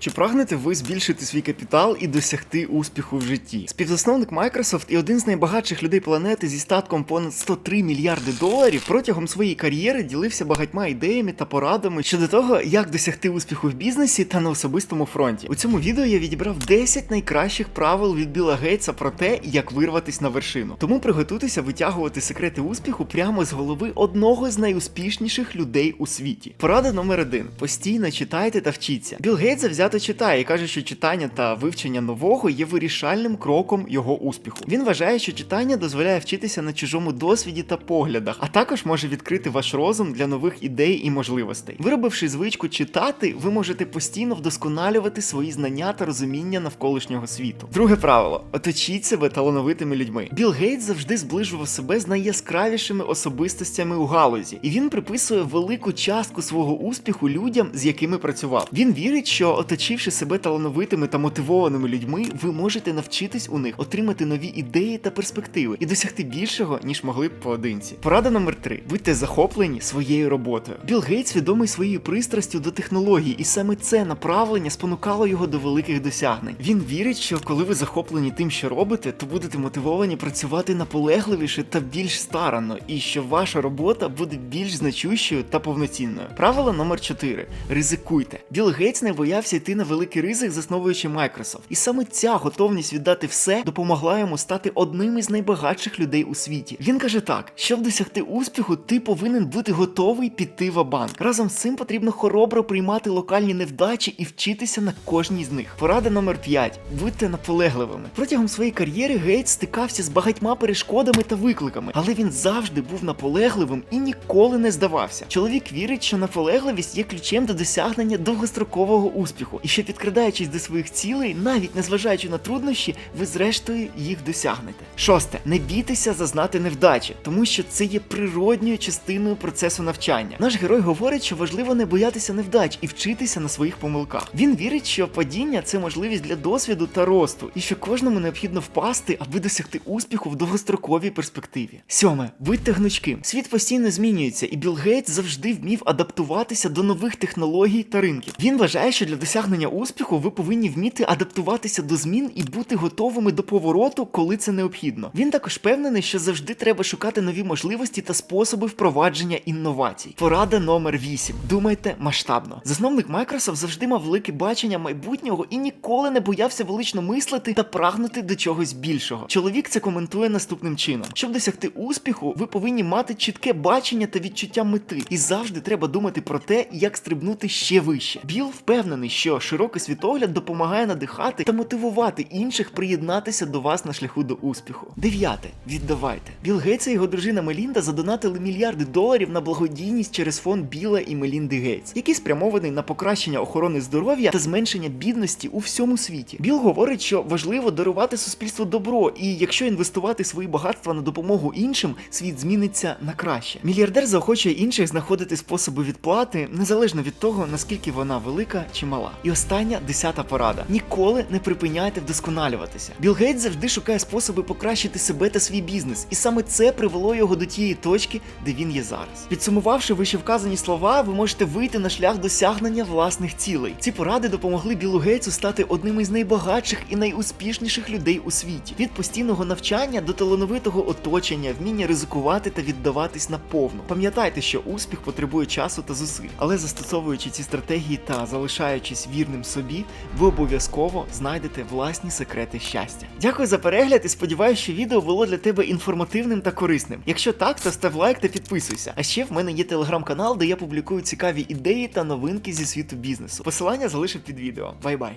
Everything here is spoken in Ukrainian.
Чи прагнете ви збільшити свій капітал і досягти успіху в житті? Співзасновник Microsoft і один з найбагатших людей планети зі статком понад 103 мільярди доларів протягом своєї кар'єри ділився багатьма ідеями та порадами щодо того, як досягти успіху в бізнесі та на особистому фронті. У цьому відео я відібрав 10 найкращих правил від Біла Гейтса про те, як вирватись на вершину. Тому приготуйтеся витягувати секрети успіху прямо з голови одного з найуспішніших людей у світі. Порада номер один: постійно читайте та вчіться. Білл Гейтс завзято читає і каже, що читання та вивчення нового є вирішальним кроком його успіху. Він вважає, що читання дозволяє вчитися на чужому досвіді та поглядах, а також може відкрити ваш розум для нових ідей і можливостей. Виробивши звичку читати, ви можете постійно вдосконалювати свої знання та розуміння навколишнього світу. Друге правило: оточіть себе талановитими людьми. Білл Гейтс завжди зближував себе з найяскравішими особистостями у галузі, і він приписує велику частку свого успіху людям, з якими працював. Він вірить, що оточивши себе талановитими та мотивованими людьми, ви можете навчитись у них, отримати нові ідеї та перспективи і досягти більшого, ніж могли б поодинці. Порада номер три: будьте захоплені своєю роботою. Білл Гейтс відомий своєю пристрастю до технологій, і саме це направлення спонукало його до великих досягнень. Він вірить, що коли ви захоплені тим, що робите, то будете мотивовані працювати наполегливіше та більш старанно, і що ваша робота буде більш значущою та повноцінною. Правило номер 4. Ризикуйте. Білл Гейтс не боявся йти на великий ризик, засновуючи Microsoft. І саме ця готовність віддати все допомогла йому стати одним із найбагатших людей у світі. Він каже так: щоб досягти успіху, ти повинен бути готовий піти в банк. Разом з цим потрібно хоробро приймати локальні невдачі і вчитися на кожній з них. Порада номер 5. Будьте наполегливими. Протягом своєї кар'єри Гейтс стикався з багатьма перешкодами та викликами, але він завжди був наполегливим і ніколи не здавався. Чоловік вірить, що наполегливість є ключем до досягнення довгострокового успіху, і що підкрадаючись до своїх цілей, навіть незважаючи на труднощі, ви зрештою їх досягнете. Шосте, не бійтеся зазнати невдачі, тому що це є природньою частиною процесу навчання. Наш герой говорить, що важливо не боятися невдач і вчитися на своїх помилках. Він вірить, що падіння це можливість для досвіду та росту, і що кожному необхідно впасти, аби досягти успіху в довгостроковій перспективі. Сьоме, будьте гнучким. Світ постійно змінюється, і Білл Гейтс завжди вмів адаптуватися до нових технологій та ринків. Він вважає, що для досягнення успіху ви повинні вміти адаптуватися до змін і бути готовими до повороту, коли це необхідно. Він також впевнений, що завжди треба шукати нові можливості та способи впровадження інновацій. Порада номер 8. Думайте масштабно. Засновник Microsoft завжди мав велике бачення майбутнього і ніколи не боявся велично мислити та прагнути до чогось більшого. Чоловік це коментує наступним чином: щоб досягти успіху, ви повинні мати чітке бачення та відчуття мети, і завжди треба думати про те, як стрибнути ще вище. Біл впевнений, що широкий світогляд допомагає надихати та мотивувати інших приєднатися до вас на шляху до успіху. Дев'яте. Віддавайте. Біл Гейтс і його дружина Мелінда задонатили мільярди доларів на благодійність через фонд Біла і Мелінди Гейтс, який спрямований на покращення охорони здоров'я та зменшення бідності у всьому світі. Біл говорить, що важливо дарувати суспільству добро, і якщо інвестувати свої багатства на допомогу іншим, світ зміниться на краще. Мільярдер заохочує інших знаходити способи відплати незалежно від того, наскільки вона велика чи мала. І остання десята порада: ніколи не припиняйте вдосконалюватися. Білл Гейтс завжди шукає способи покращити себе та свій бізнес, і саме це привело його до тієї точки, де він є зараз. Підсумувавши вище вказані слова, ви можете вийти на шлях досягнення власних цілей. Ці поради допомогли Білу Гейтсу стати одним із найбагатших і найуспішніших людей у світі. Від постійного навчання до талановитого оточення, вміння ризикувати та віддаватись наповну. Пам'ятайте, що успіх потребує часу та зусиль, але застосовуючи ці стратегії та залишаючись вірним собі, ви обов'язково знайдете власні секрети щастя. Дякую за перегляд і сподіваюся, що відео було для тебе інформативним та корисним. Якщо так, то став лайк та підписуйся. А ще в мене є телеграм-канал, де я публікую цікаві ідеї та новинки зі світу бізнесу. Посилання залишив під відео. Бай-бай.